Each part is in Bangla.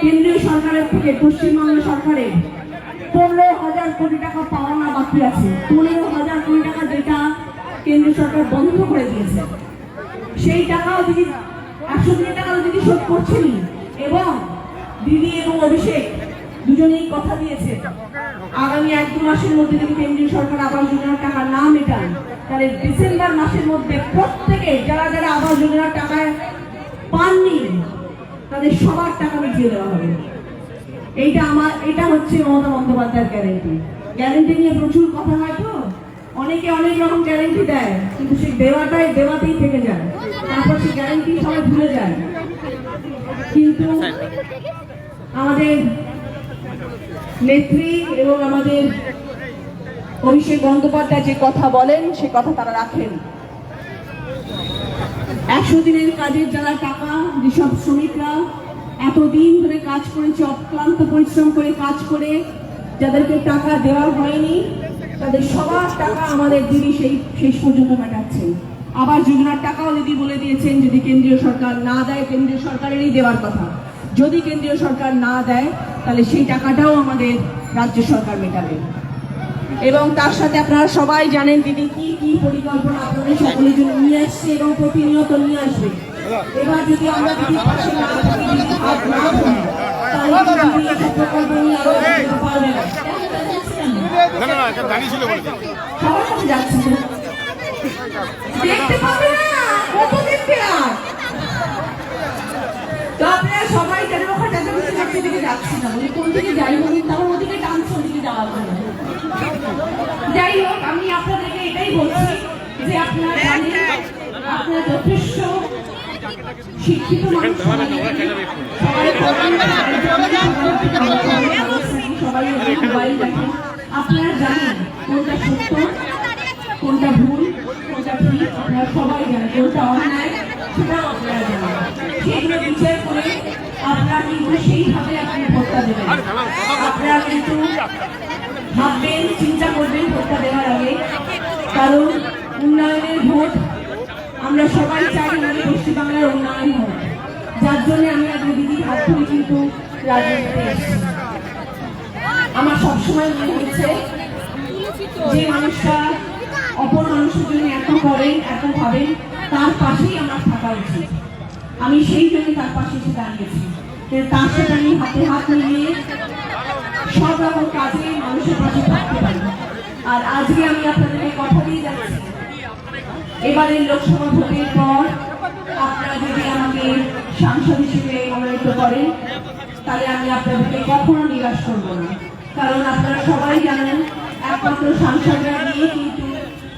কেন্দ্রীয় সরকারের থেকে পশ্চিমবঙ্গ সরকারের পনেরো হাজার কোটি টাকা পাওনা বাকি আছে। পনেরো হাজার কোটি টাকা যেটা কেন্দ্রীয় সরকার বন্ধ করে দিয়েছে। সেই টাকাও দিদি একশো দিনের টাকাও দিদি শোধ করছেনই। এবং দিদি এবং অভিষেক দুজনেই কথা দিয়েছে। আগামী এক দু মাসের মধ্যে যদি কেন্দ্রীয় সরকার আবাস যোজনার টাকা না মেটান তাহলে ডিসেম্বর মাসের মধ্যে প্রত্যেকে যারা যারা আবাস যোজনার টাকা পাননি তাদের সবার টাকা মিটিয়ে দেওয়া হবে। এইটা আমার, এটা হচ্ছে মমতা বন্দ্যোপাধ্যায়ের গ্যারেন্টি গ্যারেন্টি নিয়ে প্রচুর কথা হয় তো? অনেকে অনেক রকম গ্যারেন্টি দেয়, কিন্তু সেই দেওয়াটাই, দেওয়াতেই থেকে যায়। তারপর সেই গ্যারেন্টি সবাই ভুলে যায়। কিন্তু আমাদের নেত্রী এবং আমাদের অভিষেক বন্দ্যোপাধ্যায় যে কথা বলেন, সে কথা তারা রাখেন। একশো দিনের কাজের যারা টাকা, যেসব শ্রমিকরা এতদিন ধরে কাজ করেছে, অক্লান্ত পরিশ্রম করে কাজ করে, যাদেরকে টাকা দেওয়া হয়নি, তাদের সবার টাকা আমাদের দিদি সেই, শেষ পর্যন্ত মেটাচ্ছে আবার যোজনার টাকাও দিদি বলে দিয়েছেন, যদি কেন্দ্রীয় সরকার না দেয়, কেন্দ্রীয় সরকারেরই দেওয়ার কথা। যদি কেন্দ্রীয় সরকার না দেয়, তাহলে সেই টাকাটাও আমাদের রাজ্য সরকার মেটাবে। এবং তার সাথে আপনারা সবাই জানেন দিদি কি কি পরিকল্পনা আপনাদের সকলের জন্য নিয়ে আসছে এবং প্রতিনিয়ত নিয়ে আসবে। এবার যদি আমরা যদি পাশে না সবাই কেন ওখানে যাচ্ছি না? বলি কোন দিকে যাই বলি তারপর ওদিকে টানছে ওদিকে জন্য যাই হোক আমি আপনাদেরকে এটাই বলছি যে আপনারা জানেন আপনারা যথেষ্ট শিক্ষিত মানুষ সবাই সবাই মোবাইল দেখেন। আপনারা জানেন কোনটা সত্য কোনটা ভুল কোনটা ঠিক আপনারা সবাই জানেন। কোনটা অন্যায় সেটাও আপনারা জানেন। সেগুলো বিচার করে আপনারা কিন্তু সেইভাবে আপনি ভোটটা দেবেন। আপনারা কিন্তু ভাববেন চিন্তা করবেন ভোটটা দেওয়ার আগে। কারণ আমরা সবাই চাই আমাদের পশ্চিমবাংলার উন্নয়ন হোক। যার জন্য আমি আজকে দিদির হাত ধরে কিন্তু রাজনীতিতে আমার সবসময় মনে হচ্ছে যে মানুষটা অপর মানুষের জন্য এত করেন এত ভাবেন তার পাশেই আমার থাকা উচিত। আমি সেই জন্য তার পাশে এসে দাঁড়িয়েছি। তার সাথে আমি হাতে হাত মিলিয়ে সব রকম কাজে মানুষের পাশে থাকতে পারি। আর আজকে আমি আপনাদেরকে কথা দিয়ে যাচ্ছি। এবারের লোকসভা ভোটের পর আপনারা যদি আমাকে সাংসদ হিসেবে মনোনীত করেন, তাহলে আমি আপনাদেরকে কখনো নিরাশ করব না। কারণ আপনারা সবাই জানেন, একমাত্র সাংসদরা নিয়ে কিন্তু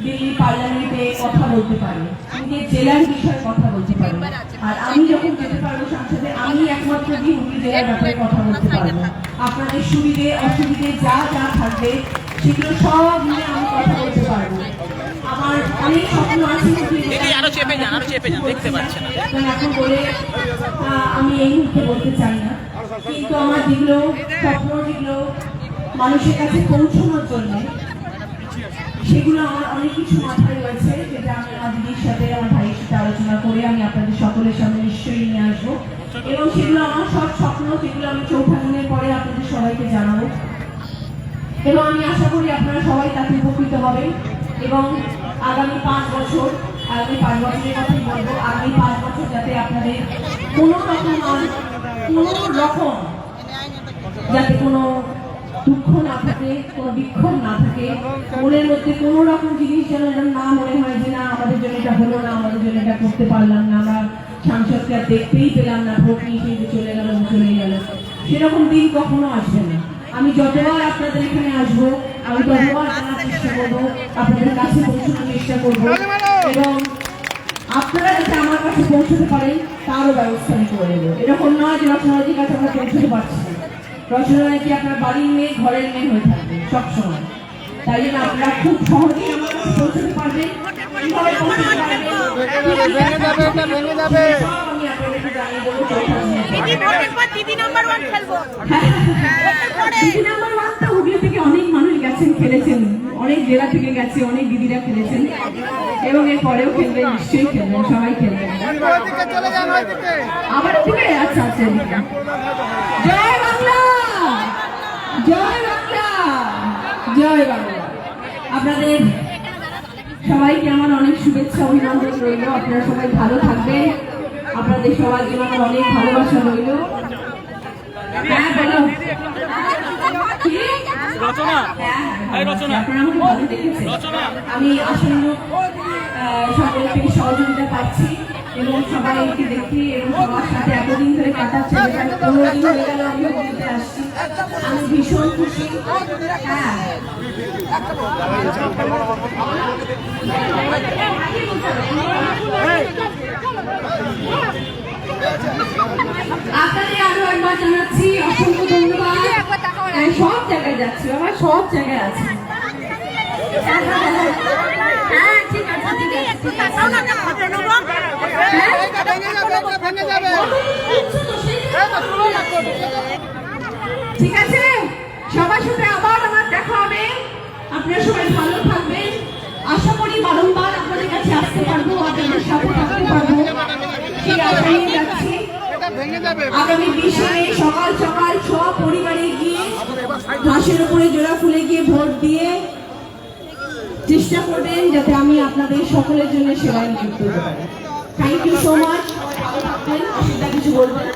দিল্লি পার্লামেন্টে কথা বলতে পারে, নিজের জেলার বিষয়ে কথা বলতে পারে। আর আমি যখন যেতে পারব সংসদে, আমি একমাত্র দিয়ে হুগলি জেলার ব্যাপারে কথা বলতে পারব। আপনাদের সুবিধে, অসুবিধে, যা যা থাকবে সেগুলো সব নিয়ে আমি কথা বলতে পারব। আমার অনেক স্বপ্ন আছে আরও চেপে যান আরও চেপে যান দেখতে পাচ্ছে না। এখন বলে আমি এই মুহূর্তে বলতে চাই না। কিন্তু আমার যেগুলো স্বপ্ন যেগুলো মানুষের কাছে পৌঁছানোর জন্য সেগুলো আমার অনেক কিছু মাথায় রয়েছে যেটা আমি আমার দিদির সাথে আমার ভাইয়ের সাথে আলোচনা করে আমি আপনাদের সকলের সামনে নিশ্চয়ই নিয়ে আসব। এবং সেগুলো আমার সব স্বপ্ন সেগুলো আমি চৌঠা এবং আমি আশা করি আপনারা সবাই তাতে উপকৃত হবেন এবং আগামী পাঁচ বছর, আগামী পাঁচ বছরের কথাই বলব, আগামী পাঁচ বছর যাতে আপনাদের কোনো রকম কোনো রকম যাতে কোনো দুঃখ না থাকে, কোনো বিক্ষোভ না থাকে, মনের মধ্যে কোনো রকম জিনিস যেন যেন না মনে হয় যে না, আমাদের জন্য এটা হলো না, আমাদের জন্য এটা করতে পারলাম না, আমরা সাংসদকে আর দেখতেই পেলাম না, ভোট নিয়ে চলে গেল চলে গেল সেরকম দিন কখনো আসবে না। আমি যতবার আপনাদের এখানে আসব আমি ততবার জানার চেষ্টা করব আপনাদের কাছে পৌঁছানোর চেষ্টা করব। এবং আপনারা যাতে আমার কাছে পৌঁছতে পারেন তারও ব্যবস্থা আমি করে দেবো এরকম নয় যে রচনাদির কাছে আমরা পৌঁছতে পারছি না। রচনা কি আপনার বাড়ির মেয়ে ঘরের মেয়ে হয়ে থাকবে? সবসময় তাই জন্য আপনারা খুব সহজেই আমার কাছে পৌঁছতে পারবেন। কীভাবে পৌঁছতে আমি আপনাদেরকে জানিয়ে দেবো। দিদি নাম্বার ওয়ান খেলব। দিদি নাম্বার ওয়ানটা হুগলি থেকে অনেক মানুষ গেছেন, খেলেছেন। অনেক জেলা থেকে গেছে, অনেক দিদিরা খেলেছেন। এবং এর পরেও সবাই খেলবেন। আচ্ছা আচ্ছা এদিকে। জয় আপনাদের সবাইকে আমার অনেক শুভেচ্ছা, অভিনন্দন রইল। আপনারা সবাই ভালো থাকবেন। আপনাদের জন্য আমার অনেক ভালোবাসা রইল হ্যাঁ বলো কি? রচনা এই রচনা। রচনা। আমি আসন্ন থেকে সহযোগিতা পাচ্ছি এবং সবাইকে দেখি এবং সবার সাথে এতদিন ধরে কাটাচ্ছে পনেরো দিন হয়ে গেল আমি দিতে আসছি আমি ভীষণ খুশি হ্যাঁ সব জায়গায় যাচ্ছি আমার সব জায়গায় আছে। হ্যাঁ হ্যাঁ? ঠিক আছে? সবার সাথে আবার আমার দেখা হবে। আপনারা সবাই ভালো থাকবেন। আশা করি বারংবার আপনাদের কাছে আসতে পারব আপনাদের সাথে থাকতে পারব। সেই আশা নিয়ে যাচ্ছি আগামী বিশে সকাল সকাল সব পরিবারে গিয়ে ঘাসের উপরে জোড়া ফুলে গিয়ে ভোট দিয়ে চেষ্টা করবেন যাতে আমি আপনাদের সকলের জন্য সেবায় নিযুক্ত থ্যাংক ইউ সো মাচ কিছু বলবেন।